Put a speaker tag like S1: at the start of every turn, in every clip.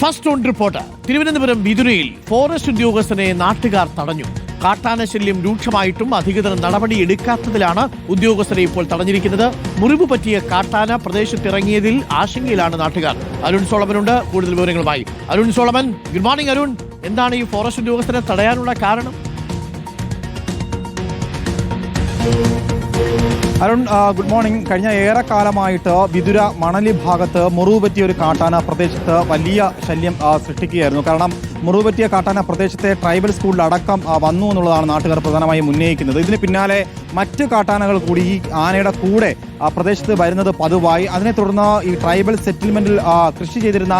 S1: First on report. Thiruvananthapuram വിതുരയിൽ forest ഉദ്യോഗസ്ഥനെ നാട്ടുകാർ തടഞ്ഞു. കാട്ടാന ശല്യം രൂക്ഷമായിട്ടും അധികൃതർ നടപടി എടുക്കാത്തതിലാണ് ഉദ്യോഗസ്ഥരെ ഇപ്പോൾ തടഞ്ഞിരിക്കുന്നത്. മുറിവ് പറ്റിയ കാട്ടാന പ്രദേശത്തിറങ്ങിയതിൽ ആശങ്കയിലാണ് നാട്ടുകാർ. അരുൺ സോളമനുണ്ട്. കൂടുതൽ വിവരങ്ങളുമായി Arun Solomon. Good morning Arun. എന്താണ് ഈ ഫോറസ്റ്റ് ഉദ്യോഗസ്ഥരെ തടയാനുള്ള കാരണം?
S2: Arun good morning. കഴിഞ്ഞ ഏറെക്കാലമായിട്ട് വിതുര മണലി ഭാഗത്ത് മുറിവ് പറ്റിയ ഒരു കാട്ടാന പ്രദേശത്ത് വലിയ ശല്യം സൃഷ്ടിക്കുകയായിരുന്നു. കാരണം മുറിവ് പറ്റിയ കാട്ടാന പ്രദേശത്തെ ട്രൈബൽ സ്കൂളിൽ അടക്കം വന്നു എന്നുള്ളതാണ് നാട്ടുകാർ പ്രധാനമായും ഉന്നയിക്കുന്നത്. ഇതിന് പിന്നാലെ മറ്റ് കാട്ടാനകൾ കൂടി ഈ ആനയുടെ കൂടെ ആ പ്രദേശത്ത് വരുന്നത് പതിവായി. അതിനെ തുടർന്ന് ഈ ട്രൈബൽ സെറ്റിൽമെന്റിൽ കൃഷി ചെയ്തിരുന്ന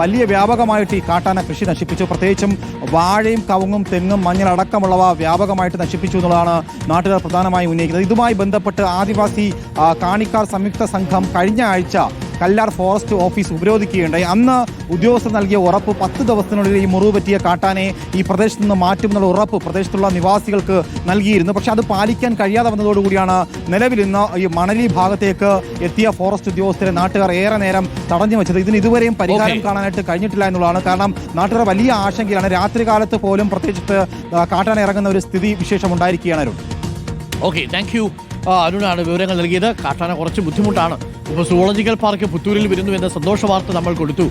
S2: വലിയ വ്യാപകമായിട്ട് ഈ കാട്ടാന കൃഷി നശിപ്പിച്ചു. പ്രത്യേകിച്ചും വാഴയും കവുങ്ങും തെങ്ങും മഞ്ഞളടക്കമുള്ളവ വ്യാപകമായിട്ട് നശിപ്പിച്ചു എന്നുള്ളതാണ് നാട്ടുകാർ പ്രധാനമായും ഉന്നയിക്കുന്നത്. ഇതുമായി ബന്ധപ്പെട്ട് ആദിവാസി കാണിക്കാർ സംയുക്ത സംഘം കഴിഞ്ഞ ആഴ്ച കല്ലാർ ഫോറസ്റ്റ് ഓഫീസ് ഉപരോധിക്കുകയുണ്ടായി. അന്ന് ഉദ്യോഗസ്ഥർ നൽകിയ ഉറപ്പ് പത്ത് ദിവസത്തിനുള്ളിൽ ഈ മുറിവ് പറ്റിയ കാട്ടാനെ ഈ പ്രദേശത്ത് നിന്ന് മാറ്റുമെന്നുള്ള ഉറപ്പ് പ്രദേശത്തുള്ള നിവാസികൾക്ക് നൽകിയിരുന്നു. പക്ഷേ അത് പാലിക്കാൻ കഴിയാതെ വന്നതോടുകൂടിയാണ് നിലവിൽ ഇന്ന് ഈ മണലി ഭാഗത്തേക്ക് എത്തിയ ഫോറസ്റ്റ് ഉദ്യോഗസ്ഥരെ നാട്ടുകാർ ഏറെ നേരം തടഞ്ഞു വെച്ചത്. ഇതിന് ഇതുവരെയും പരിഹാരം. കാണാനായിട്ട് കഴിഞ്ഞിട്ടില്ല എന്നുള്ളതാണ്. കാരണം നാട്ടുകാർ വലിയ ആശങ്കയിലാണ്. രാത്രി കാലത്ത് പോലും പ്രത്യേകിച്ച് കാട്ടാൻ ഇറങ്ങുന്ന ഒരു സ്ഥിതി വിശേഷം ഉണ്ടായിരിക്കുകയാണ് അരുൺ.
S1: ഓക്കെ താങ്ക് യു അരുണാണ് വിവരങ്ങൾ നൽകിയത്. കാട്ടാന കുറച്ച് ബുദ്ധിമുട്ടാണ്. ഇപ്പോൾ സുവോളജിക്കൽ പാർക്ക് പുത്തൂരിൽ വരുന്നു എന്ന സന്തോഷ വാർത്ത നമ്മൾ കൊടുത്തു.